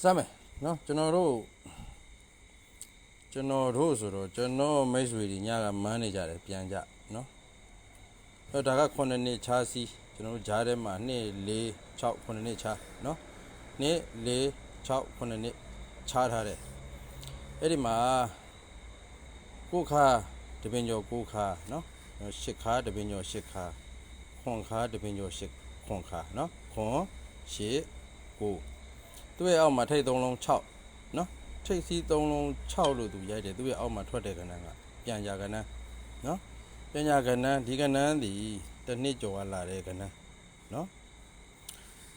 စမ်းမယ်နော်ကျွန်တော်တို့ကျွန်တော်တို့ဆိုတော့ကျွန်တော်မိတ်ဆွေတွေညကမန်းနေကြတယ်ပြန်ကြနော်အဲ့ဒါက9နှစ်ခြားစီကျွန်တော်တို့ဂျားထဲမှာ2 4 6 9နှစ်ခြားနော်2 4 6 9နှစ်ခြားထားတယ်အဲ့ဒီမှာကိုခါတပင်ကျော်ကိုခါနော်ရှစ်ခါတပင်ကျော်ရှစ်ခါခွန်ခါတပင်ကျော်ရှစ်ခွန်ခါနော်ခွန်ရှစ်ကို သူ့ရဲ့အောက်မှာထိတ်သုံးလုံး6နော်ထိတ်စီးသုံးလုံး6လို့သူရိုက်တယ်သူ့ရဲ့အောက်မှာထွက်တဲ့ကဏ္ဍကပြန်ကြကဏ္ဍနော်ပြန်ကြကဏ္ဍဒီကဏ္ဍဒီတစ်နှစ်ကျော်လာတဲ့ကဏ္ဍနော်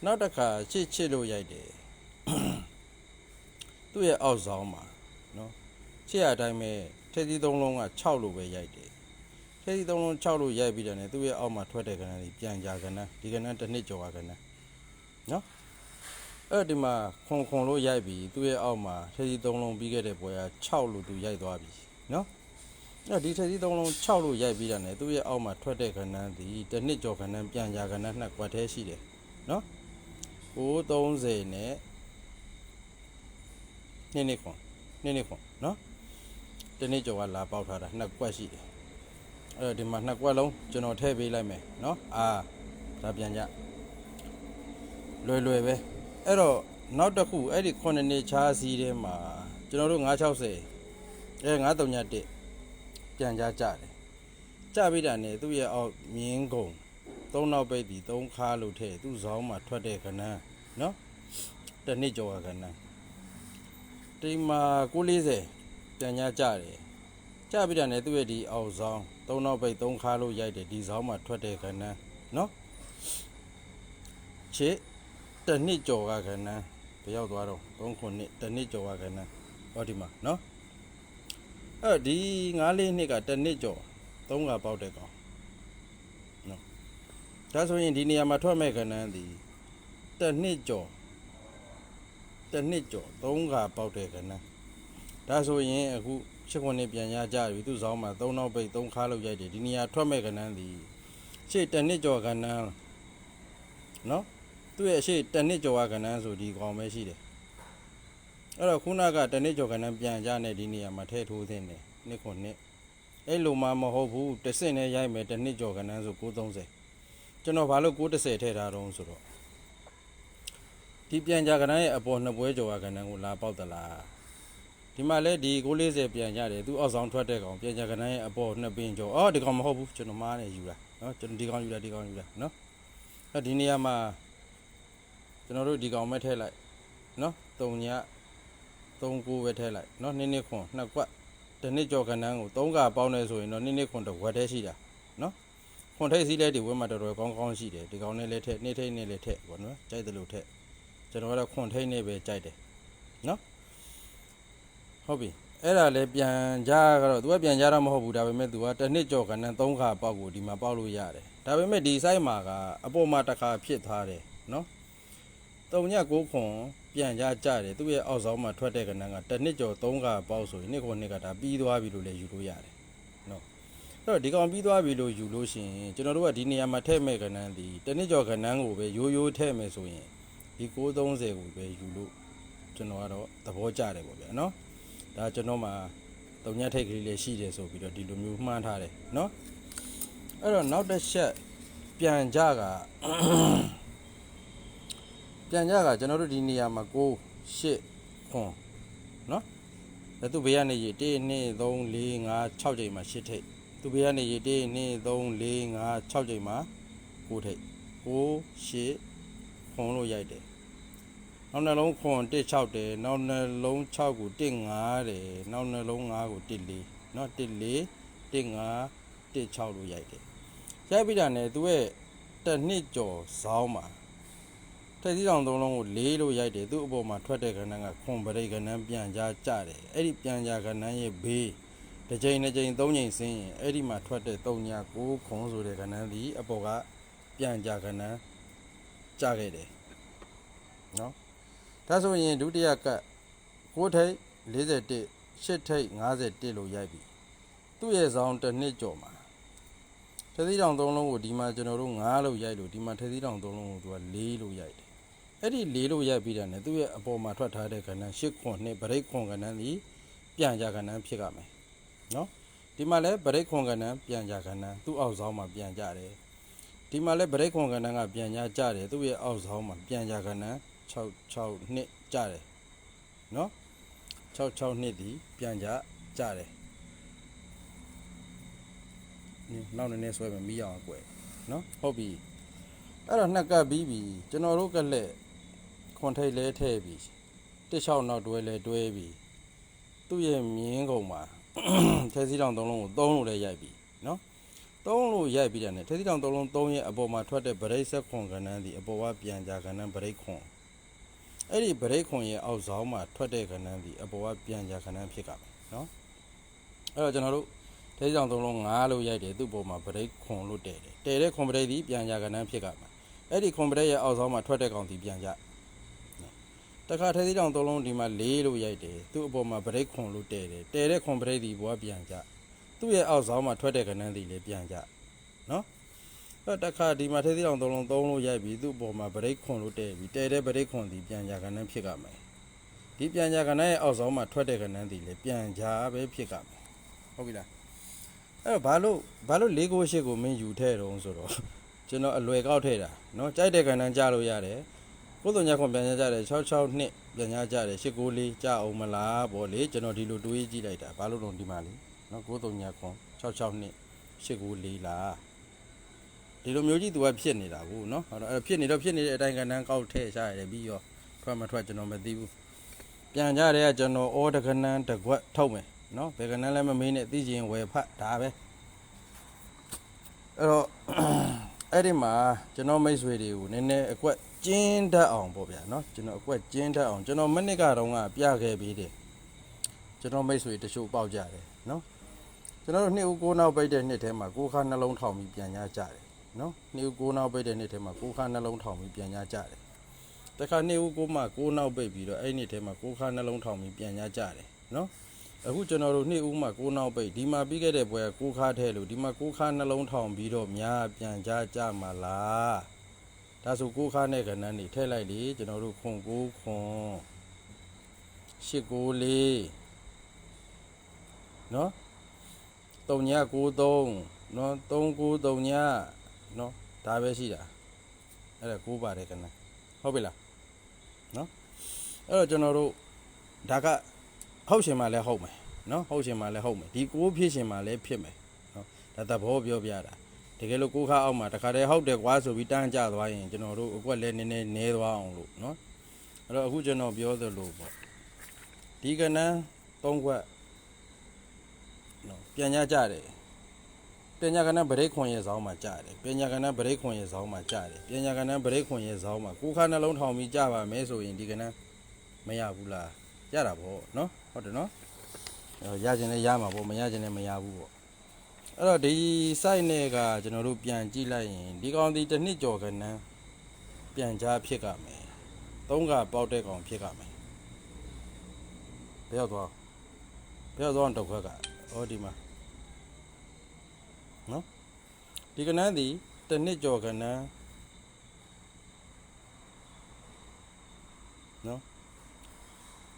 နောက်တစ်ခါချစ်ချစ်လို့ရိုက်တယ်သူ့ရဲ့အောက်ဆောင်မှာနော်ချစ်ရအတိုင်းပဲထိတ်စီးသုံးလုံးက6လို့ပဲရိုက်တယ်ထိတ်စီးသုံးလုံး6လို့ရိုက်ပြီးတယ်ねသူ့ရဲ့အောက်မှာထွက်တဲ့ကဏ္ဍဒီပြန်ကြကဏ္ဍဒီကဏ္ဍတစ်နှစ်ကျော်ကဏ္ဍနော် အဲ့ဒီမှာခွန်ခွန်လို့ရိုက်ပြီးသူ့ရဲ့အောက်မှာထက်ကြီး၃လုံးပြီးခဲ့တဲ့ပွဲက6လို့သူရိုက်သွားပြီနော်အဲ့ဒီထက်ကြီး၃လုံး6လို့ရိုက်ပြီးတာ ਨੇ သူ့ရဲ့အောက်မှာထွက်တဲ့ခဏန်းဒီတစ်နှစ်ကျော်ခဏန်းပြန်ကြခဏန်းနှစ်ကွက်သေးရှိတယ်နော်930နဲ့နှစ်နှစ်ခွန်နှစ်နှစ်ခွန်နော်တစ်နှစ်ကျော်ကလာပေါက်ထားတာနှစ်ကွက်ရှိတယ်အဲ့တော့ဒီမှာနှစ်ကွက်လုံးကျွန်တော်ထည့်ပေးလိုက်မယ်နော်အာဒါပြန်ကြလွယ်လွယ်ပဲ အဲ့တော့နောက်တစ်ခုအဲ့ဒီ9နှစ်ချားစီးထဲမှာကျွန်တော်တို့960အဲ931ပြန်ကြကြတယ်ကြပြီးတာနဲ့သူ့ရဲ့အောက်မြင်းကုံသုံးနောက်ပိတ်ပြီးသုံးခါလို့ထဲသူ့ဇောင်းမှာထွက်တဲ့ခဏန်းနော်တစ်နှစ်ကျော်ကခဏန်းဒီမှာ940ပြန်ကြကြတယ်ကြပြီးတာနဲ့သူ့ရဲ့ဒီအောက်ဇောင်းသုံးနောက်ပိတ်သုံးခါလို့ရိုက်တယ်ဒီဇောင်းမှာထွက်တဲ့ခဏန်းနော်ချစ် တစ်နှစ်ကျော်ကခဏန်းဘယ်ရောက်သွားတော့3ခုနှစ်တစ်နှစ်ကျော်ကခဏန်းဟောဒီမှာနော်အဲ့ဒီ9လေးနှစ်ကတစ်နှစ်ကျော်3ကပေါက်တဲ့ကောင်နော်ဒါဆိုရင်ဒီနေရာမှာထွက်မဲ့ခဏန်းဒီတစ်နှစ်ကျော်တစ်နှစ်ကျော်3ကပေါက်တဲ့ခဏန်းဒါဆိုရင်အခု7ခုနှစ်ပြန်ရကြပြီသူ့ဆောင်မှာ3နောက်ပိတ်3ခါလောက်ရိုက်တယ်ဒီနေရာထွက်မဲ့ခဏန်းဒီရှေ့တစ်နှစ်ကျော်ခဏန်းနော် သူ့ရဲ့အရှိတနစ်ကျော်ကကဏ္ဍဆိုဒီကောင်ပဲရှိတယ်အဲ့တော့ခုနကတနစ်ကျော်ကဏ္ဍပြန်ကြတဲ့ဒီနေရာမှာထည့်ထိုးသင့်တယ်နှစ်ခုနှစ်အဲ့လိုမှမဟုတ်ဘူးတစ်စင်နဲ့ရိုက်မယ်တနစ်ကျော်ကဏ္ဍဆို930ကျွန်တော်ဘာလို့930ထည့်ထားတော့ဆိုတော့ဒီပြန်ကြကဏ္ဍရဲ့အပေါ်နှစ်ပွဲကျော်ကကဏ္ဍကိုလာပေါက်သလားဒီမှာလဲဒီ940ပြန်ကြတယ်သူအောက်ဆောင်ထွက်တဲ့ကောင်ပြန်ကြကဏ္ဍရဲ့အပေါ်နှစ်ပင်ကျော်အော်ဒီကောင်မဟုတ်ဘူးကျွန်တော်မားနေယူတာနော်ကျွန်တော်ဒီကောင်ယူတာဒီကောင်ယူတာနော်အဲ့ဒီနေရာမှာ ကျွန်တော်တို့ဒီကောင်မဲ့ထည့်လိုက်နော်3ည3ကိုပဲထည့်လိုက်နော်နင်းနှစ်ခွန်နှစ်ကွက်တစ်နှစ်ကျော်ခဏန်းကို3ကပေါင်းနေဆိုရင်တော့နင်းနှစ်ခွန်တစ်ဝက်တည်းရှိတာနော်ခွန်ထိတ်စီးလဲဒီဝက်မှာတော်တော်ကောင်းကောင်းရှိတယ်ဒီကောင်နဲ့လည်းထည့်နှစ်ထိတ်နဲ့လည်းထည့်ပေါ့နော်ကြိုက်တယ်လို့ထည့်ကျွန်တော်ကတော့ခွန်ထိတ်နဲ့ပဲကြိုက်တယ်နော်ဟုတ်ပြီအဲ့ဒါလည်းပြန်ကြကတော့ तू ကပြန်ကြတော့မဟုတ်ဘူးဒါပေမဲ့ तू ကတစ်နှစ်ကျော်ခဏန်း3ခါပေါက်ကိုဒီမှာပေါက်လို့ရတယ်ဒါပေမဲ့ဒီ site မှာကအပေါ်မှာတစ်ခါဖြစ်သွားတယ်နော် တုံညကိုခွန်ပြန်ကြကြတယ်သူ့ရဲ့အောက်ဆောင်မှာထွက်တဲ့ကဏ္ဍကတစ်နှစ်ကျော်3ကပေါက်ဆိုရင်နှစ်ခွန်နှစ်ကဒါပြီးသွားပြီလို့လည်းယူလို့ရတယ်နော်အဲ့တော့ဒီကောင်ပြီးသွားပြီလို့ယူလို့ရှိရင်ကျွန်တော်တို့ကဒီနေရာမှာထည့်မဲ့ကဏ္ဍဒီတစ်နှစ်ကျော်ကဏ္ဍကိုပဲရိုးရိုးထည့်မယ်ဆိုရင်ဒီ930ကိုပဲယူလို့ကျွန်တော်ကတော့သဘောကျတယ်ပေါ့ဗျာနော်ဒါကျွန်တော်မှာတုံညထိတ်ကလေးလေးရှိတယ်ဆိုပြီးတော့ဒီလိုမျိုးမှန်းထားတယ်နော်အဲ့တော့နောက်တစ်ချက်ပြန်ကြက ပြန်ကြကကျွန်တော်တို့ဒီနေရာမှာ6 8ခွန်နော်ဒါသူဘေးကနေရေ1 2 3 4 5 6ချိန်မှာ8ထိပ်သူဘေးကနေရေ1 2 3 4 5 6ချိန်မှာ9ထိပ်9 8ခွန်လို့ရိုက်တယ်နောက်နှလုံးခွန်1 6တယ်နောက်နှလုံး6ကို1 5တယ်နောက်နှလုံး5ကို1 4နော်1 4 1 5 1 6လို့ရိုက်တယ်ရိုက်ပြီးတာ ਨੇ သူရဲ့တစ်နှစ်ကျော်ဇောင်းမှာ ထက်သီးတောင်သုံးလုံးကိုလေးလို့ရိုက်တယ်သူ့အပေါ်မှာထွက်တဲ့ကဏ္ဍကခွန်ပရိတ်ကဏ္ဍပြန်ကြကြတယ်အဲ့ဒီပြန်ကြကဏ္ဍရဲ့ဘေးတစ်ချိန်တစ်ချိန်သုံးချိန်ဆင်းရင်အဲ့ဒီမှာထွက်တဲ့3ည9ခွန်ဆိုတဲ့ကဏ္ဍဒီအပေါ်ကပြန်ကြကဏ္ဍကြခဲ့တယ်နော်ဒါဆိုရင်ဒုတိယကတ်6ထိပ်41 8ထိပ်51လို့ရိုက်ပြီသူ့ရဲ့ဇောင်းတစ်နှစ်ကျော်မှာထက်သီးတောင်သုံးလုံးကိုဒီမှာကျွန်တော်တို့9လို့ရိုက်လို့ဒီမှာထက်သီးတောင်သုံးလုံးကိုသူက4လို့ရိုက်တယ် အဲ့ဒီလေးလို့ရိုက်ပြီးတာ ਨੇ သူ့ရဲ့အပေါ်မှာထွက်ထားတဲ့ကဏ္ဍရှစ်ခွန်နှစ်ဗရိတ်ခွန်ကဏ္ဍဒီပြန်ကြကဏ္ဍဖြစ်ကြမယ်နော်ဒီမှာလဲဗရိတ်ခွန်ကဏ္ဍပြန်ကြကဏ္ဍသူ့အောက်ဆောင်မှာပြန်ကြတယ်ဒီမှာလဲဗရိတ်ခွန်ကဏ္ဍကပြန်ကြကြတယ်သူ့ရဲ့အောက်ဆောင်မှာပြန်ကြကဏ္ဍ6 6နှစ်ကြတယ်နော်6 6နှစ်ဒီပြန်ကြကြတယ်နင်နောက်နည်းနည်းဆွဲမယ်မီးအောင်အကွယ်နော်ဟုတ်ပြီအဲ့တော့နှစ်ကပ်ပြီးပြီကျွန်တော်တို့ကလက် ခွန်ထိတ်လဲထည့်ပြီတစ်ချောင်းနောက်တွဲလဲတွဲပြီသူ့ရဲ့မြင်းကုံမှာထဲစည်းတောင်သုံးလုံးကိုသုံးလို့လဲရိုက်ပြီနော်သုံးလို့ရိုက်ပြီးတယ်နဲ့ထဲစည်းတောင်သုံးလုံးသုံးရဲ့အပေါ်မှာထွက်တဲ့ဗရိတ်ဆက်ခွန်ကဏ္ဍဒီအပေါ်ကပြန်ကြကဏ္ဍဗရိတ်ခွန်အဲ့ဒီဗရိတ်ခွန်ရဲ့အောက်ဆောင်မှာထွက်တဲ့ကဏ္ဍဒီအပေါ်ကပြန်ကြကဏ္ဍဖြစ်ကြမယ်နော်အဲ့တော့ကျွန်တော်တို့တဲကြောင်သုံးလုံးငားလို့ရိုက်တယ်သူ့ပေါ်မှာဗရိတ်ခွန်လို့တဲတယ်တဲတဲ့ခွန်ဗရိတ်ဒီပြန်ကြကနန်းဖြစ်ကမှာအဲ့ဒီခွန်ဗရိတ်ရဲ့အောက်ဆောင်မှာထွက်တဲ့ကောင်ဒီပြန်ကြနော် တခါထဲသေးတောင်သုံးလုံးဒီမှာလေးလို့ရိုက်တယ်သူ့အပေါ်မှာဗရိတ်ခွန်လို့တဲတယ်တဲတဲ့ခွန်ဗရိတ်ဒီဘွားပြန်ကြသူ့ရဲ့အောက်ဆောင်မှာထွက်တဲ့ကနန်းဒီလေးပြန်ကြနော်အဲ့တခါဒီမှာထဲသေးတောင်သုံးလုံးသုံးလို့ရိုက်ပြီးသူ့အပေါ်မှာဗရိတ်ခွန်လို့တဲပြီးတဲတဲ့ဗရိတ်ခွန်ဒီပြန်ကြကနန်းဖြစ်ကမယ်ဒီပြန်ကြကနန်းရဲ့အောက်ဆောင်မှာထွက်တဲ့ကနန်းဒီလေးပြန်ကြပဲဖြစ်ကမယ်ဟုတ်ပြီလားအဲ့ဘာလို့ဘာလို့လေးကိုရှိကိုမင်းယူထဲတုံးဆိုတော့ကျွန်တော်အလွယ်ကောက်ထဲတာနော်ကြိုက်တဲ့ကနန်းကြလို့ရတယ် ကိုယ်တုံညာခွန်ပြန်ကြတယ်66နှစ်ပြန်ကြတယ်894ကြာအောင်မလားဗောလေကျွန်တော်ဒီလိုတွေးကြည့်လိုက်တာဘာလို့တော့ဒီမှာလေเนาะကိုယ်တုံညာခွန်66နှစ်894လားဒီလိုမျိုးကြီးသူကဖြစ်နေတာကိုเนาะအဲ့တော့အဲ့ဖြစ်နေတော့ဖြစ်နေတဲ့အတိုင်းကဏ္ဍကောက်ထဲရှာရတယ်ပြီးရောထွက်မထွက်ကျွန်တော်မသိဘူးပြန်ကြတယ်ကကျွန်တော်အော်တကဏ္ဍတကွက်ထုတ်မယ် နော်ဘယ်ကနန်းလည်းမမေးနဲ့သိချင်ဝယ်ဖတ်ဒါပဲအဲ့တော့ အဲ့ဒီမှာကျွန်တော်မိတ်ဆွေတွေကိုနည်းနည်းအကွက် ကျင်းတတ်အောင်ပေါ့ဗျာနော်ကျွန်တော်အကွက်ကျင်းတတ်အောင်ကျွန်တော်မနစ်ကတော့ကပြခဲ့ပြီးတယ်ကျွန်တော်မိတ်ဆွေတချို့ပေါက်ကြတယ်နော်ကျွန်တော်တို့နှစ်ဦးကိုးနောက်ပိတ်တဲ့နှစ်ထဲမှာကိုးခါနှလုံးထောင်ပြီးပြန်ရကြတယ်နော်နှစ်ဦးကိုးနောက်ပိတ်တဲ့နှစ်ထဲမှာကိုးခါနှလုံးထောင်ပြီးပြန်ရကြတယ်တခါနှစ်ဦးကိုးမှကိုးနောက်ပိတ်ပြီးတော့အဲ့ဒီနှစ်ထဲမှာကိုးခါနှလုံးထောင်ပြီးပြန်ရကြတယ်နော်အခုကျွန်တော်တို့နှစ်ဦးမှကိုးနောက်ပိတ်ဒီမှာပြီးခဲ့တဲ့ဘွဲကိုးခါထဲလို့ဒီမှာကိုးခါနှလုံးထောင်ပြီးတော့များပြန်ကြကြမှာလား ဒါဆိုကိုးခါနဲ့ကဏ္ဍနေထည့်လိုက်လေကျွန်တော်တို့ခွန်ကိုးခွန်ရှစ်ကိုးလေးနော်တုံညကိုးသုံးနော်သုံးကိုးတုံညနော်ဒါပဲရှိတာအဲ့ဒါကိုးပါတယ်ကဏ္ဍဟုတ်ပြီလားနော်အဲ့တော့ကျွန်တော်တို့ဒါကဟုတ်ရှင်မှလည်းဟုတ်မယ်နော်ဟုတ်ရှင်မှလည်းဟုတ်မယ်ဒီကိုးဖြစ်ရှင်မှလည်းဖြစ်မယ်နော်ဒါသဘောပြောပြတာ တကယ်လို့ကိုးခါအောက်မှာတခါတည်းဟုတ်တယ်ကွာဆိုပြီးတန်းကြသွားရင်ကျွန်တော်တို့အကွက်လည်းနည်းနည်းနဲသွားအောင်လို့နော်အဲ့တော့အခုကျွန်တော်ပြောသလိုပေါ့ဒီကနန်း၃ခွက်နော်ပြန်ကြကြတယ်ပညာကဏ္ဍဗရိတ်ခွန်ရဲ့ဇောင်းမှာကြားတယ်ပညာကဏ္ဍဗရိတ်ခွန်ရဲ့ဇောင်းမှာကြားတယ်ပညာကဏ္ဍဗရိတ်ခွန်ရဲ့ဇောင်းမှာကိုးခါနှလုံးထောင်ပြီးကြားပါမယ်ဆိုရင်ဒီကဏ္ဍမရဘူးလားရတာပေါ့နော်ဟုတ်တယ်နော်အဲရခြင်းလည်းရမှာပေါ့မရခြင်းလည်းမရဘူးပေါ့ အဲ့တော့ဒီ site နဲ့ကကျွန်တော်တို့ပြန်ကြည့်လိုက်ရင်ဒီကောင်ဒီတစ်နှစ်ကျော်ကနန်းပြန်ကြားဖြစ်ကမယ်သုံးကပေါက်တဲ့ကောင်ဖြစ်ကမယ်ဘယ်ရောက်သွားဘယ်ရောက်သွားတော့ခွက်ကဩဒီမှာနော်ဒီကနန်းဒီတစ်နှစ်ကျော်ကနန်းနော်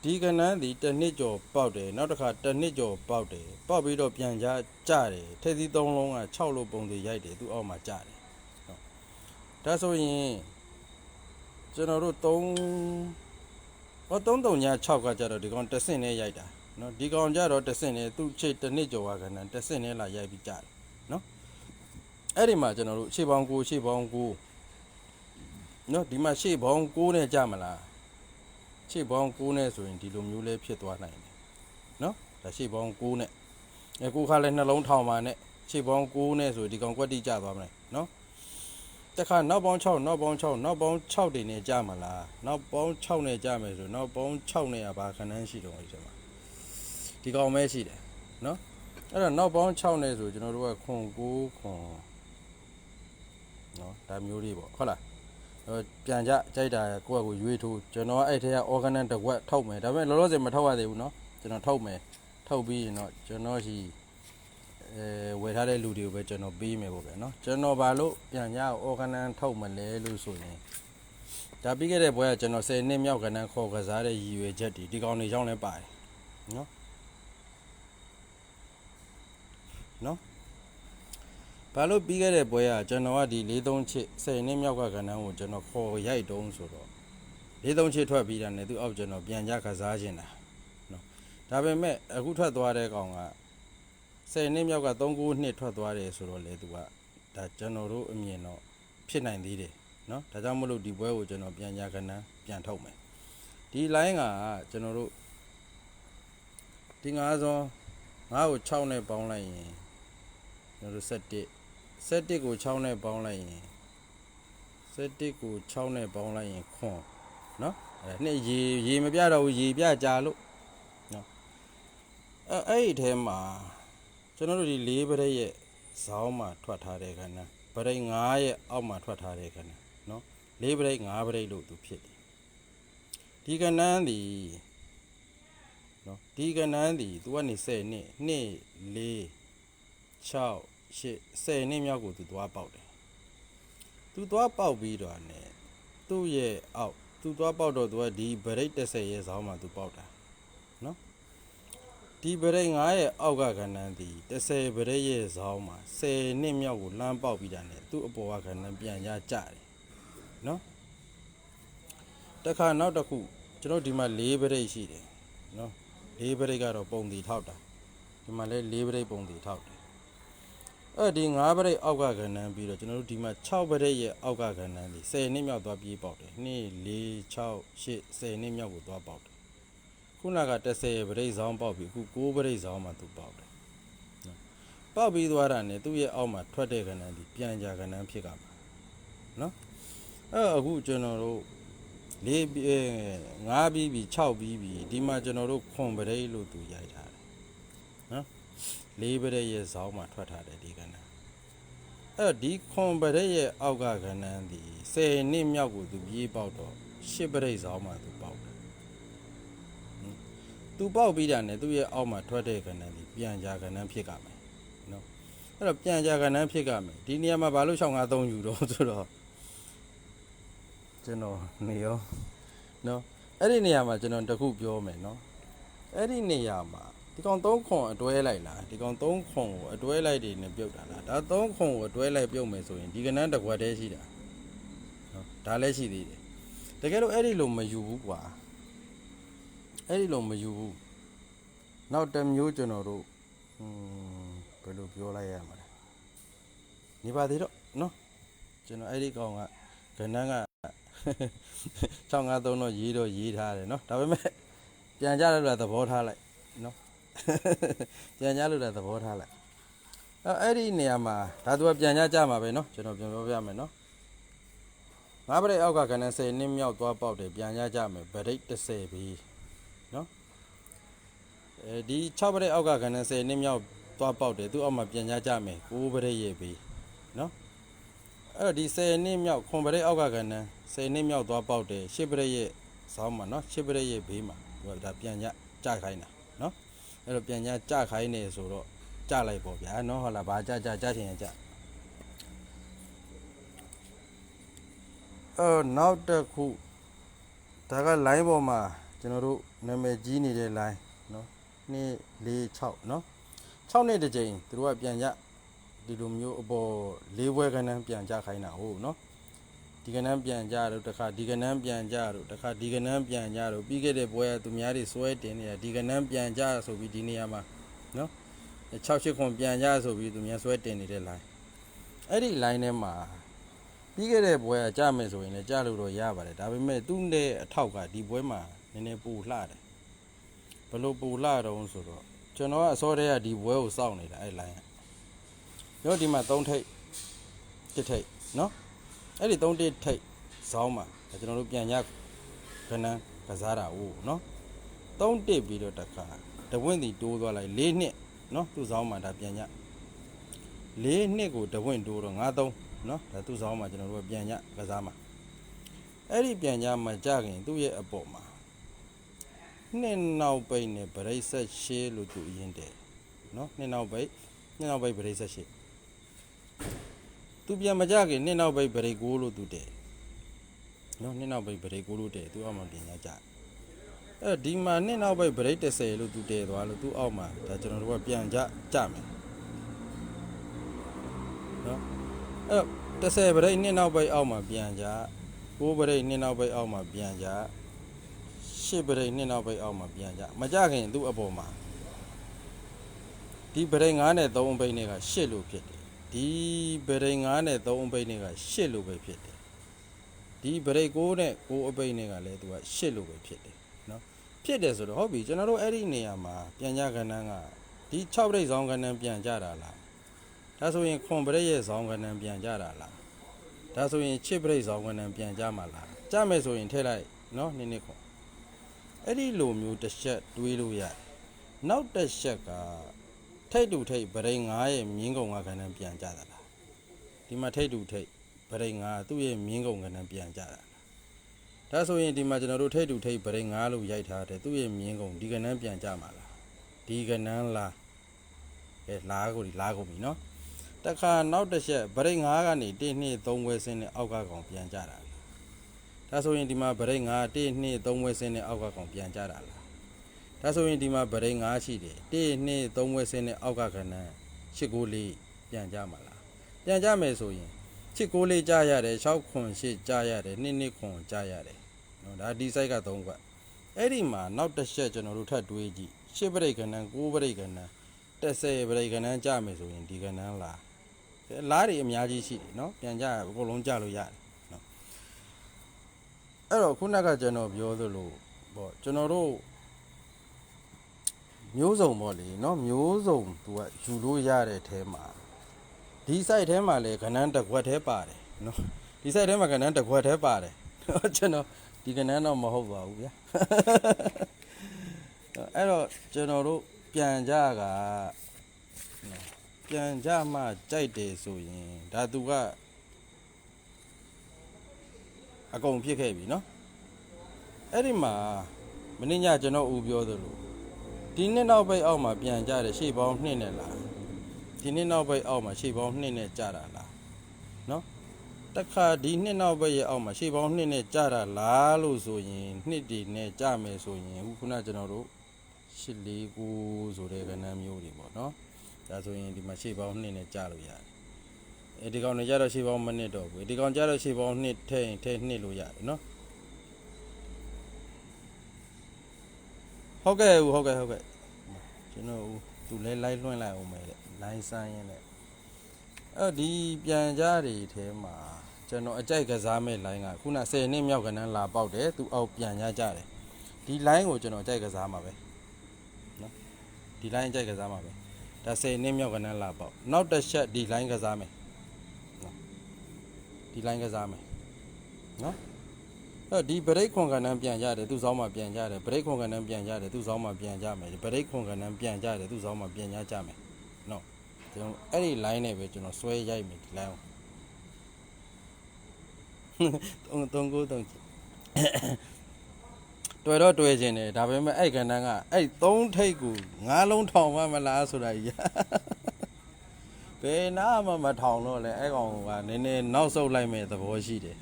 ဒီကနန်းဒီတစ်နှစ်ကျော်ပေါက်တယ်နောက်တစ်ခါတစ်နှစ်ကျော်ပေါက်တယ်ပေါက်ပြီးတော့ပြန်ကြကြတယ်ထက်သီးသုံးလုံးက6လို့ပုံသေးရိုက်တယ်သူအောက်မှာကြတယ်ဟုတ်ဒါဆိုရင်ကျွန်တော်တို့3ဟော3တုံညာ6ကကြတော့ဒီကောင်တစ်ဆင့်နဲ့ရိုက်တာနော်ဒီကောင်ကြတော့တစ်ဆင့်နဲ့သူ့ချိတ်တစ်နှစ်ကျော်ကကနန်းတစ်ဆင့်နဲ့လာရိုက်ပြီးကြတယ်နော်အဲ့ဒီမှာကျွန်တော်တို့ရှေ့ပေါင်း9ရှေ့ပေါင်း9နော်ဒီမှာရှေ့ပေါင်း9နဲ့ကြမလား ရှေ့ပေါင်း9နဲ့ဆိုရင်ဒီလိုမျိုးလေးဖြစ်သွားနိုင်တယ်နော်ဒါရှေ့ပေါင်း9နဲ့အဲကိုခါလဲနှလုံးထောင်ပါနဲ့ရှေ့ပေါင်း9နဲ့ဆိုဒီကောင်ကွက်တိကျသွားမယ်နော်တခါနောက်ပေါင်း6နောက်ပေါင်း6နောက်ပေါင်း6တွေနဲ့ကြာမလားနောက်ပေါင်း6နဲ့ကြာမယ်ဆိုနောက်ပေါင်း6နဲ့ကဘာခဏန်းရှိတော့အဲ့ဒီမှာဒီကောင်ပဲရှိတယ်နော်အဲ့တော့နောက်ပေါင်း6နဲ့ဆိုကျွန်တော်တို့ကခွန်9ခွန်နော်ဒါမျိုးလေးပေါ့ဟုတ်လားဟို ပြန်ကြကြိုက်တာကိုယ့်အကိုရွေးထိုးကျွန်တော်ကအဲ့ထဲက organ တစ်ခွက်ထုတ်မယ်ဒါပေမဲ့လောလောဆယ်မထုတ်ရသေးဘူးเนาะကျွန်တော်ထုတ်မယ်ထုတ်ပြီးရင်တော့ကျွန်တော်ရှိအဲဝယ်ထားတဲ့လူတွေကိုပဲကျွန်တော်ပေးမယ်ပေါ့ဗျာเนาะကျွန်တော်ဘာလို့ပြန်ကြ organ ထုတ်မလဲလို့ဆိုရင် ဒါပြီးခဲ့တဲ့ဘွဲကကျွန်တော်10နှစ်မြောက်ကနန်းခေါ်ကစားတဲ့ရည်ရွယ်ချက်တွေဒီကောင်တွေကြောင့်လည်းပါတယ်နော်နော် ဘာလို့ပြီးခဲ့တဲ့ဘွဲကကျွန်တော်ကဒီ43ချစ်10နှစ်မြောက်ကကနန်းကိုကျွန်တော်ခေါ်ရိုက်တုံးဆိုတော့43ချစ်ထွက်ပြီးတာနဲ့သူအောက်ကျွန်တော်ပြန်ကြကစားခြင်းတာနော်ဒါပေမဲ့အခုထွက်သွားတဲ့ကောင်က10နှစ်မြောက်က39နှစ်ထွက်သွားတယ်ဆိုတော့လေသူကဒါကျွန်တော်တို့အမြင်တော့ဖြစ်နိုင်သေးတယ်နော်ဒါကြောင့်မလို့ဒီပွဲကိုကျွန်တော်ပြန်ညာကနန်းပြန်ထုတ်မယ်ဒီ line ကကျွန်တော်တို့ဒီငါးစောငါ့ကို6နဲ့ပေါင်းလိုက်ရင်ကျွန်တော်တို့7 7ကို6နဲ့ပေါင်းလိုက်ရင်7ကို6နဲ့ပေါင်းလိုက်ရင်ခွန်နော်အဲနှစ်ရေရေမပြတော့ဘူးရေပြကြလို့နော်အဲအဲ့ဒီထဲမှာကျွန်တော်တို့ဒီ၄ပရိရဲ့ဇောင်းမှာထွက်ထားတဲ့ခဏပရိ9ရဲ့အောက်မှာထွက်ထားတဲ့ခဏနော်၄ပရိတ်၅ပရိတ်လို့သူဖြစ်တယ်ဒီကနန်းဒီနော်ဒီကနန်းဒီသူကနေ10နှစ်နှစ်4 6 8 10နှစ်မြောက်ကိုသူသွားပေါက်တယ်သူသွားပေါက်ပြီးတော့ ਨੇ သူ့ရဲ့အောက်သူသွားပေါက်တော့သူကဒီပရိတ်30ရဲ့ဇောင်းမှာသူပေါက်တာနော်ဒီပရိတ်9ရဲ့အောက်ကကနန်းဒီ30ပရိတ်ရဲ့ဇောင်းမှာ10နှစ်မြောက်ကိုလှမ်းပေါက်ပြီးတာ ਨੇ သူ့အပေါ်ကကနန်းပြန်ရကြတယ်နော်တခါနောက်တစ်ခုကျွန်တော်ဒီမှာ၄ပရိတ်ရှိတယ်နော်၄ပရိတ်ကတော့ပုံတီထောက်တာဒီမှာလည်း၄ပရိတ်ပုံတီထောက်တယ် အဲ့ဒီ၅ပရိတ်အောက်ကကဏ္ဍပြီးတော့ကျွန်တော်တို့ဒီမှာ6ပရိတ်ရဲ့အောက်ကကဏ္ဍဒီ10နှစ်မြောက်သွားပြေးပေါက်တယ်2 4 6 8 10နှစ်မြောက်ကိုသွားပေါက်တယ်ခုနက30ရဲ့ပရိတ်ဇောင်းပေါက်ပြီးအခု9ပရိတ်ဇောင်းမှာသူပေါက်တယ်နော်ပေါက်ပြီးသွားတာ ਨੇ သူ့ရဲ့အောက်မှာထွက်တဲ့ကဏ္ဍဒီပြန်ကြကဏ္ဍဖြစ်ကမှာနော်အဲ့တော့အခုကျွန်တော်တို့၄၅ပြီးပြီ6ပြီးပြီဒီမှာကျွန်တော်တို့ခွန်ပရိတ်လို့သူရိုက်ထားတယ်နော် ၄ပရိတ်ရဲ့ဇောင်းမှာထွက်ထားတယ်ဒီကဏ္ဍအဲ့တော့ဒီခွန်ပရိတ်ရဲ့အောက်ကကဏ္ဍဒီ10နှစ်မြောက်ကိုသူပြေးပေါက်တော့10ပရိတ်ဇောင်းမှာသူပေါက်တယ်ဟင်သူပေါက်ပြီးတာနဲ့သူ့ရဲ့အောက်မှာထွက်တဲ့ကဏ္ဍဒီပြန်ကြကဏ္ဍဖြစ်ကမယ်နော်အဲ့တော့ပြန်ကြကဏ္ဍဖြစ်ကမယ်ဒီနေရာမှာဘာလို့653ယူတော့ဆိုတော့ကျွန်တော်နေရောနော်အဲ့ဒီနေရာမှာကျွန်တော်တခုပြောမယ်နော်အဲ့ဒီနေရာမှာ ဒီကောင်3ခွန်အတွဲလိုက်လားဒီကောင်3ခွန်ကိုအတွဲလိုက်တွေနဲ့ပြုတ်တာလားဒါ3ခွန်ကိုအတွဲလိုက်ပြုတ်မယ်ဆိုရင်ဒီကနန်းတစ်ခွက်တည်းရှိတာနော်ဒါလည်းရှိသေးတယ်တကယ်လို့အဲ့ဒီလိုမယူဘူးကွာအဲ့ဒီလိုမယူဘူးနောက်တစ်မျိုးကျွန်တော်တို့อืมဘယ်လိုပြောလိုက်ရမှာလဲနေပါသေးတော့နော်ကျွန်တော်အဲ့ဒီကောင်ကကနန်းက653တော့ရေးတော့ရေးထားတယ်နော်ဒါပေမဲ့ပြန်ကြရလို့သဘောထားလိုက်နော် ပြန်ကြလို့လည်းသဘောထားလိုက်အဲ့အဲ့ဒီနေရာမှာဒါသူကပြန်ကြကြမှာပဲเนาะကျွန်တော်ပြန်ပြောပြမယ်เนาะငါးပရိတ်အောက်ကကဏ္ဍ10နှစ်မြောက်သွားပေါက်တယ်ပြန်ကြကြမယ်ဗရိတ်30ပြီเนาะအဲဒီ6ပရိတ်အောက်ကကဏ္ဍ10နှစ်မြောက်သွားပေါက်တယ်သူ့အောက်မှာပြန်ကြကြမယ်9ပရိတ်ရဲ့ပြီเนาะ အဲ့တော့ဒီ10နှစ်မြောက်ခွန်ပရိတ်အောက်ကကဏ္ဍ10နှစ်မြောက်သွားပေါက်တယ်ရှစ်ပရိတ်ရဲ့ဇောင်းမှာနော်ရှစ်ပရိတ်ရဲ့ဘေးမှာဟိုဒါပြန်ညကြခိုင်းတာနော် အဲ့တော့ပြန်ညကြခိုင်းနေဆိုတော့ကြလိုက်ပေါ့ဗျာနော်ဟုတ်လားဘာကြကြကြချင်ရင်ကြအော်နောက်တစ်ခုဒါက line ပေါ်မှာကျွန်တော်တို့နာမည်ကြီးနေတဲ့ line နော်2 4 6နော်6နှစ်တစ်ကြိမ်သူတို့ကပြန်ညဒီလိုမျိုးအပေါ်လေးဘွဲကဏ္ဍပြန်ကြခိုင်းတာဟုတ်နော် ဒီကနန်းပြန်ကြတော့တခါဒီကနန်းပြန်ကြတော့တခါဒီကနန်းပြန်ကြတော့ပြီးခဲ့တဲ့ပွဲကသူများတွေစွဲတင်နေတာဒီကနန်းပြန်ကြဆိုပြီးဒီနေရာမှာနော်6 8ခွန်ပြန်ကြဆိုပြီးသူများစွဲတင်နေတဲ့ line အဲ့ဒီ line ထဲမှာပြီးခဲ့တဲ့ပွဲကကြမယ်ဆိုရင်လည်းကြလို့တော့ရပါတယ်ဒါပေမဲ့သူ့နဲ့အထောက်ကဒီပွဲမှာနည်းနည်းပူလှတယ်ဘလို့ပူလှတော့ဆိုတော့ကျွန်တော်ကအစောတည်းကဒီပွဲကိုစောင့်နေတာအဲ့ line ညောဒီမှာ3ထိပ်တစ်ထိပ်နော် အဲ့ဒီ3တစ်ထိပ်ဇောင်းမှာကျွန်တော်တို့ပြန်ရခဏကစားတာဟုတ်နော်3တစ်ပြီးတော့တခါတဝင့်တီတိုးသွားလိုက်၄နှစ်နော်သူ့ဇောင်းမှာဒါပြန်ရ၄နှစ်ကိုတဝင့်တိုးတော့၅သုံးနော်ဒါသူ့ဇောင်းမှာကျွန်တော်တို့ပြန်ရကစားမှာအဲ့ဒီပြန်ရမှာကြခင်သူ့ရဲ့အပေါ်မှာနှစ်နောက်ပိတ်နဲ့ဗရိတ်ဆက်ရှေးလို့သူအရင်တယ်နော်နှစ်နောက်ပိတ်နှစ်နောက်ပိတ်ဗရိတ်ဆက်ရှေး သူပြန်မကြခင်နှစ်နောက်ပိတ်ဗရိတ်ကိုလို့သူတဲ့နော်နှစ်နောက်ပိတ်ဗရိတ်ကိုလို့တဲ့သူအောက်မှာပြန်ရကြအဲ့ဒီမှာနှစ်နောက်ပိတ်ဗရိတ်30လို့သူတည်သွားလို့သူအောက်မှာဒါကျွန်တော်တို့ကပြန်ကြကြမယ်နော်အဲ့တော့30ဗရိတ်နှစ်နောက်ပိတ်အောက်မှာပြန်ကြ9ဗရိတ်နှစ်နောက်ပိတ်အောက်မှာပြန်ကြ10ဗရိတ်နှစ်နောက်ပိတ်အောက်မှာပြန်ကြမကြခင်သူ့အပေါ်မှာဒီဗရိတ်9နဲ့3အပိတ်နဲ့က10လို့ဖြစ်တယ် ဒီဗရိတ်9နဲ့3အပိတ်နဲ့က10လို့ပဲဖြစ်တယ်ဒီဗရိတ်6နဲ့6အပိတ်နဲ့ကလည်းသူက8လို့ပဲဖြစ်တယ်နော်ဖြစ်တယ်ဆိုတော့ဟုတ်ပြီကျွန်တော်တို့အဲ့ဒီနေရာမှာပြန်ကြကဏ္ဍကဒီ6ဗရိတ်ဇောင်းကဏ္ဍပြန်ကြတာလားဒါဆိုရင်ခွန်ဗရိတ်ရဲ့ဇောင်းကဏ္ဍပြန်ကြတာလားဒါဆိုရင်6ဗရိတ်ဇောင်းကဏ္ဍပြန်ကြမှာလားကြမယ်ဆိုရင်ထည့်လိုက်နော်နည်းနည်းခွန်အဲ့ဒီလိုမျိုးတစ်ချက်တွေးလို့ရတယ်နောက်တစ်ချက်က ထိတ်တူထိတ်ဗရိတ်9ရဲ့မြင်းကုံကကဏ္ဍပြန်ကြတာလားဒီမှာထိတ်တူထိတ်ဗရိတ်ငါသူ့ရဲ့မြင်းကုံကဏ္ဍပြန်ကြတာဒါဆိုရင်ဒီမှာကျွန်တော်တို့ထိတ်တူထိတ်ဗရိတ်ငါလို့ရိုက်ထားတယ်သူ့ရဲ့မြင်းကုံဒီကဏ္ဍပြန်ကြမှာလားဒီကဏ္ဍလားအဲလားကိုဒီလားကုန်ပြီနော်တခါနောက်တစ်ချက်ဗရိတ်ငါကနေ1 2 3ဝဲစင်းနဲ့အောက်ကကောင်ပြန်ကြတာလားဒါဆိုရင်ဒီမှာဗရိတ်ငါ1 2 3ဝဲစင်းနဲ့အောက်ကကောင်ပြန်ကြတာလား ဒါဆိုရင်ဒီမှာဗရိတ်ငါရှိတယ်1 2 3ဝဲစင်းနဲ့အောက်ကကဏ္ဍ8 9 4ပြန်ကြမှာလားပြန်ကြမယ်ဆိုရင်ချစ်ကိုလေးကြားရတယ်6ခွန်8ကြားရတယ်2နှစ်ခွန်ကြားရတယ်နော်ဒါဒီ site က3ခွက်အဲ့ဒီမှာနောက်တစ်ချက်ကျွန်တော်တို့ထပ်တွေးကြည့်10ပရိတ်ကဏ္ဍ9ပရိတ်ကဏ္ဍ30ပရိတ်ကဏ္ဍကြားမယ်ဆိုရင်ဒီကဏ္ဍလားလားတွေအများကြီးရှိတယ်နော်ပြန်ကြရအကုန်လုံးကြားလို့ရတယ်နော်အဲ့တော့ခုနကကျွန်တော်ပြောသလိုပေါ့ကျွန်တော်တို့ မျိုးစုံပေါ့လေနော်မျိုးစုံသူကယူလို့ရတဲ့အထဲမှာဒီ site ထဲမှာလည်းကဏ္ဍတစ်ခွက်ထဲပါတယ်နော်ဒီ site ထဲမှာကဏ္ဍတစ်ခွက်ထဲပါတယ်နော်ကျွန်တော်ဒီကဏ္ဍတော့မဟုတ်ပါဘူးဗျာအဲ့တော့ကျွန်တော်တို့ပြန်ကြကနော်ပြန်ကြမှကြိုက်တယ်ဆိုရင်ဒါသူကအကုန်ဖြစ်ခဲ့ပြီနော်အဲ့ဒီမှာမင်းညကျွန်တော်ဦးပြောသလို ဒီနှစ်နောက်ပိတ်အောက်မှာပြန်ကြတယ်ရှေ့ပေါင်းနှစ်နဲ့လားဒီနှစ်နောက်ဘက်အောက်မှာရှေ့ပေါင်းနှစ်နဲ့ကြာတာလားနော်တခါဒီနှစ်နောက်ဘက်ရဲ့အောက်မှာရှေ့ပေါင်းနှစ်နဲ့ကြာတာလားလို့ဆိုရင်နှစ်တည်နဲ့ကြာမယ်ဆိုရင်ခုခုနကျွန်တော်တို့8 4 9ဆိုတဲ့ကဏ္ဍမျိုးတွေပေါ့နော်ဒါဆိုရင်ဒီမှာရှေ့ပေါင်းနှစ်နဲ့ကြာလို့ရတယ်အဲဒီကောင်နေကြတော့ရှေ့ပေါင်းမနစ်တော့ဘူးဒီကောင်ကြာတော့ရှေ့ပေါင်းနှစ်ထဲရင်ထဲနှစ်လို့ရတယ်နော် ဟုတ်ကဲ့ဟုတ်ကဲ့ဟုတ်ကဲ့ကျွန်တော်သူလဲလိုက်လွှင့်လိုက်အောင်မယ်တဲ့လိုင်းဆိုင်ရင်လည်းအဲ့ဒီပြန်ကြားတွေထဲမှာကျွန်တော်အကြိုက်ကစားမဲ့ line ကခုန10နှစ်မြောက်ကနန်းလာပေါက်တယ်သူအောက်ပြန်ရကြတယ်ဒီ line ကိုကျွန်တော်အကြိုက်ကစားမှာပဲနော်ဒီ line အကြိုက်ကစားမှာပဲဒါ10နှစ်မြောက်ကနန်းလာပေါက်နောက်တစ်ချက်ဒီ line ကစားမယ်နော်ဒီ line ကစားမယ်နော် အဲ့ဒီ break ခွန်ကဏ္ဍပြန်ကြတယ်သူ့စောင်းမှာပြန်ကြတယ် break ခွန်ကဏ္ဍပြန်ကြတယ်သူ့စောင်းမှာပြန်ကြမယ် break ခွန်ကဏ္ဍပြန်ကြတယ်သူ့စောင်းမှာပြန်ကြကြမယ်နော်ကျွန်တော်အဲ့ဒီ line နဲ့ပဲကျွန်တော်ဆွဲရိုက်မယ်ဒီ line ကိုတုံတုံကိုတုံချင်တွေ့တော့တွေ့ခြင်းတယ်ဒါပေမဲ့အဲ့ကဏ္ဍကအဲ့သုံးထိတ်ကိုငါးလုံးထောင်မှမလားဆိုတာကြီးဘယ်နာမှမထောင်တော့လဲအဲ့ကောင်ကနည်းနည်းနောက်ဆုတ်လိုက်မဲ့သဘောရှိတယ်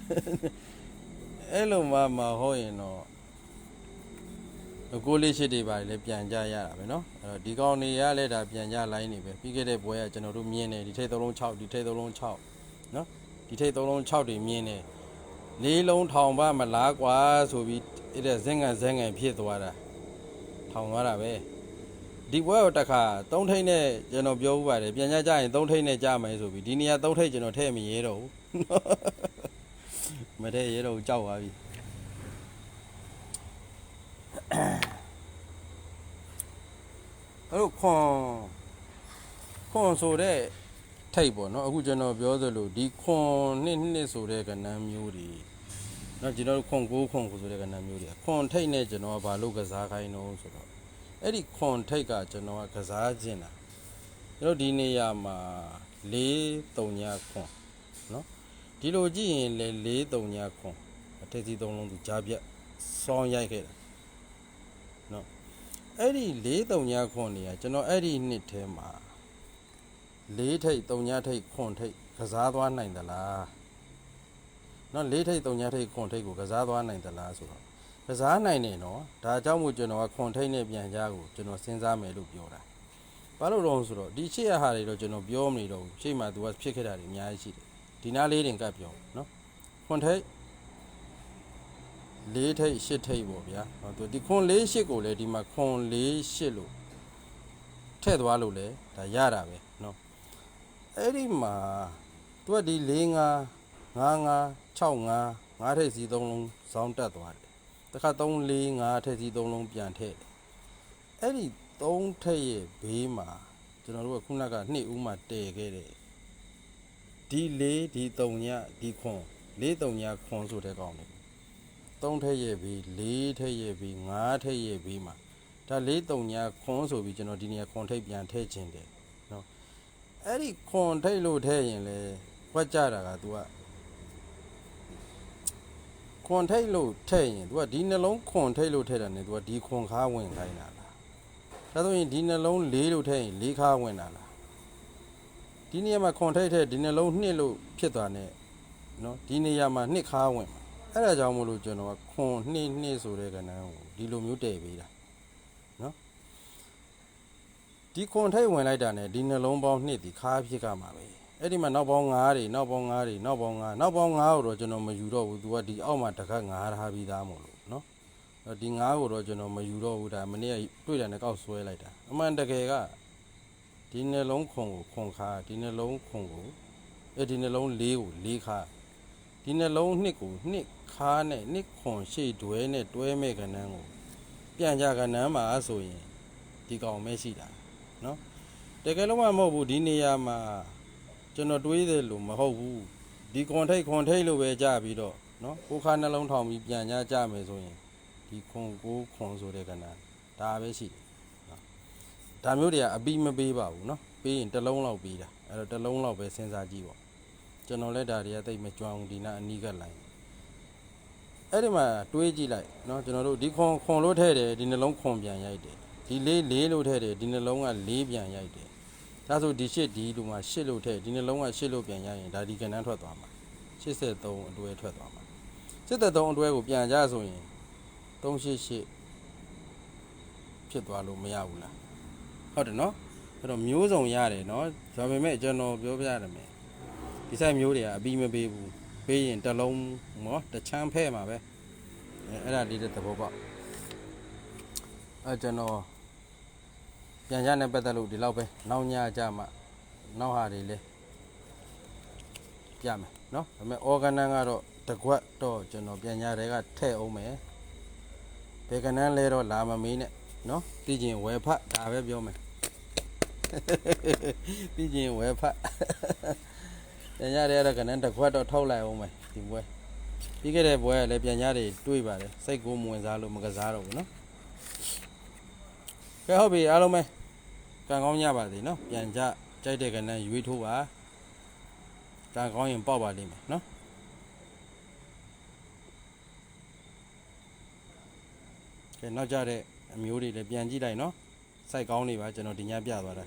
အဲ့လိုမှမဟုတ်ရင်တော့ကိုလေးရှိတွေပါလေပြန်ကြရတာပဲเนาะအဲ့တော့ဒီကောင်နေရလဲဒါပြန်ကြလိုင်းနေပဲပြီးခဲ့တဲ့ဘွဲကကျွန်တော်တို့မြင်တယ်ဒီထိတ်သုံးလုံး6ဒီထိတ်သုံးလုံး6เนาะဒီထိတ်သုံးလုံး6တွေမြင်တယ်လေးလုံးထောင်ပါမလားကွာဆိုပြီးအဲ့ဒါဇင်ငံဇင်ငံဖြစ်သွားတာထောင်သွားတာပဲဒီဘွဲကိုတစ်ခါသုံးထိတ်နဲ့ကျွန်တော်ပြောဥပါတယ်ပြန်ကြကြရင်သုံးထိတ်နဲ့ကြမယ်ဆိုပြီးဒီနေရာသုံးထိတ်ကျွန်တော်ထည့်မရဲတော့ဘူး မထည့်ရဲတော့ဘူးကြောက်သွားပြီအဲ့တော့ခွန်ခွန်ဆိုတဲ့ထိတ်ပေါ့နော်အခုကျွန်တော်ပြောသလိုဒီခွန်နှစ်နှစ်ဆိုတဲ့ကဏ္ဍမျိုးတွေနော်ကျွန်တော်တို့ခွန်ကိုးခွန်ကိုဆိုတဲ့ကဏ္ဍမျိုးတွေခွန်ထိတ်နဲ့ကျွန်တော်ကဘာလို့ကစားခိုင်းတော့ဆိုတော့အဲ့ဒီခွန်ထိတ်ကကျွန်တော်ကကစားခြင်းတာကျွန်တော်ဒီနေရာမှာ၄၃ညခွန်နော် ဒီလိုကြည့်ရင်လေ၄၃ညခွန်အထက်စီသုံးလုံးသူကြားပြတ်စောင်းရိုက်ခဲ့တာအဲ့ဒီ၄တုံညာခွန်နေရကျွန်တော်အဲ့ဒီနှစ်ထဲမှာ၄ထိတ်တုံညာထိတ်ခွန်ထိတ်ကစားသွားနိုင်သလားနော်လေးထိတ်သုံးညာထိတ်ခွန်ထိတ်ကိုကစားသွားနိုင်သလားဆိုတော့ကစားနိုင်တယ်နော်ဒါအကြောင့်မို့ကျွန်တော်ကခွန်ထိတ်နဲ့ပြန်ကြားကိုကျွန်တော်စဉ်းစားမယ်လို့ပြောတာဘာလို့တော့ဆိုတော့ဒီရှေ့ရဟာတွေတော့ကျွန်တော်ပြောမနေတော့ဘူးရှေ့မှာသူကဖြစ်ခဲ့တာတွေအများကြီးရှိတယ် ဒီနားလေးတင်ကပ်ပြောနော်ခွန်ထိတ်လေးထိတ်ရှစ်ထိတ်ပေါ့ဗျာနော်သူဒီခွန်လေးရှစ်ကိုလည်းဒီမှာခွန်လေးရှစ်လို့ထည့်သွားလို့လေဒါရတာပဲနော်အဲ့ဒီမှာသူကဒီ၄၅၅၅6 5 5ထိပ်စီ3လုံးဇောင်းတက်သွားတယ်တခါ3 4 5ထိပ်စီ3လုံးပြန်ထည့်တယ်အဲ့ဒီ3ထိပ်ရဲ့ဘေးမှာကျွန်တော်တို့ကခုနက2ဦးမှတည်ခဲ့တယ် ဒီ၄ဒီ3ညဒီခွန်၄3ညခွန်ဆိုတဲ့ကောင်လေး3ထိပ်ရဲ့ဘေး4ထိပ်ရဲ့ဘေး5ထိပ်ရဲ့ဘေးမှာဒါ၄3ညခွန်ဆိုပြီးကျွန်တော်ဒီနေရာခွန်ထိပ်ပြန်ထည့်ခြင်းတယ် အဲ့ဒီခွန်ထိတ်လို့ထဲရင်လေဝက်ကြတာက तू ကခွန်ထိတ်လို့ထဲရင် तू ကဒီနှလုံးခွန်ထိတ်လို့ထဲတာ ਨੇ तू ကဒီခွန်ခါဝင်ခိုင်းတာလားဒါဆိုရင်ဒီနှလုံးလေးလို့ထဲရင်လေးခါဝင်တာလား ဒီနေရာမှာခွန်ထိတ်ထဲဒီနှလုံးနှစ်လို့ဖြစ်သွား ਨੇ နော်ဒီနေရာမှာနှစ်ခါဝင်မှာအဲ့ဒါကြောင့်မို့လို့ကျွန်တော်ကခွန်နှစ်နှစ်ဆိုတဲ့ကဏ္ဍကိုဒီလိုမျိုးတည်ပေးတာဒီခွန်ထိတ်ဝင်လိုက်တာနဲ့ဒီနှလုံးပေါင်းနှစ်ဒီခါဖြစ်ကမှာပဲအဲ့ဒီမှာနောက်ပေါင်း9တွေနောက်ပေါင်း9တွေနောက်ပေါင်း9နောက်ပေါင်း9ကိုတော့ကျွန်တော်မယူတော့ဘူး तू ကဒီအောက်မှာတခါ9ထားပြီးသားမို့လို့နော်အဲ့ဒီ9ကိုတော့ကျွန်တော်မယူတော့ဘူးဒါမနေ့ကတွေ့တယ်နဲ့ကောက်ဆွဲလိုက်တာအမှန်တကယ်က ဒီနှလုံးခွန်ကိုခွန်ခါဒီနှလုံးခွန်ကိုအဲ့ဒီနှလုံးလေးကိုလေးခါဒီနှလုံးနှစ်ကိုနှစ်ခါနဲ့နှစ်ခွန်ရှေ့တွဲနဲ့တွဲမဲ့ကဏ္ဍကိုပြန်ကြကဏ္ဍမှာဆိုရင်ဒီကောင်မဲရှိတာနော်တကယ်လို့မှမဟုတ်ဘူးဒီနေရာမှာကျွန်တော်တွေးတယ်လို့မဟုတ်ဘူးဒီခွန်ထိတ်ခွန်ထိတ်လို့ပဲကြပြီးတော့နော်ကိုခါနှလုံးထောင်ပြီးပြန်ကြကြမယ်ဆိုရင်ဒီခွန်ကိုခွန်ဆိုတဲ့ကဏ္ဍဒါပဲရှိတယ်နော် ဒါမျိုးတွေကအပီးမပေးပါဘူးနော်ပေးရင်တစ်လုံးလောက်ပေးတာအဲ့တော့တစ်လုံးလောက်ပဲစဉ်းစားကြည့်ပေါ့ကျွန်တော်လည်းဒါတွေကတိတ်မကြွအောင်ဒီနာအနီးကပ်လိုက်အဲ့ဒီမှာတွေးကြည့်လိုက်နော်ကျွန်တော်တို့ဒီခွန်ခွန်လို့ထည့်တယ်ဒီနှလုံးခွန်ပြန်ရိုက်တယ်ဒီလေးလေးလို့ထည့်တယ်ဒီနှလုံးကလေးပြန်ရိုက်တယ်ဒါဆိုဒီရှစ်ဒီလူမှာရှစ်လို့ထည့်ဒီနှလုံးကရှစ်လို့ပြန်ရိုက်ရင်ဒါဒီကဏ္ဍထွက်သွားမှာ83အတွဲထွက်သွားမှာ83အတွဲကိုပြန်ကြဆိုရင်388ဖြစ်သွားလို့မရဘူးလား ဟုတ်တယ်နော်အဲ့တော့မျိုးစုံရတယ်နော်ဒါပေမဲ့ကျွန်တော်ပြောပြရတယ်မယ်ဒီဆိုင်မျိုးတွေကအပြီးမပေးဘူးပေးရင်တစ်လုံးမောတစ်ချမ်းဖဲ့မှာပဲအဲအဲ့ဒါလေးတဲ့သဘောပေါက် အဲကျွန်တော်ပြန်ကြနဲ့ပတ်သက်လို့ဒီလောက်ပဲနောက်ညကြမှာနောက်ဟာတွေလဲပြမယ်เนาะဒါပေမဲ့ organ ကတော့တကွက်တော့ကျွန်တော်ပြန်ကြတွေကထည့်အောင်မယ်ဘယ်ကနန်းလဲတော့လာမမေးနဲ့เนาะသိကျင်ဝယ်ဖတ်ဒါပဲပြောမယ် ပြီးချင်းဝဲဖတ်ပြန်ရတယ်တော့ကနန်းတစ်ခွက်တော့ထောက်လိုက်အောင်မယ်ဒီပွဲပြီးခဲ့တဲ့ပွဲကလည်းပြန်ရတယ်တွေးပါတယ်စိတ်ကိုမဝင်စားလို့မကစားတော့ဘူးနော်ကဲဟုတ်ပြီအားလုံးပဲကံကောင်းကြပါစေနော်ပြန်ကြကြိုက်တဲ့ကနန်းရွေးထိုးပါကံကောင်းရင်ပေါက်ပါလိမ့်မယ်နော်ကဲနောက်ကြတဲ့အမျိုးတွေလည်းပြန်ကြည့်လိုက်နော် စိုက်ကောင်းနေပါကျွန်တော်ဒီညပြသွားတာ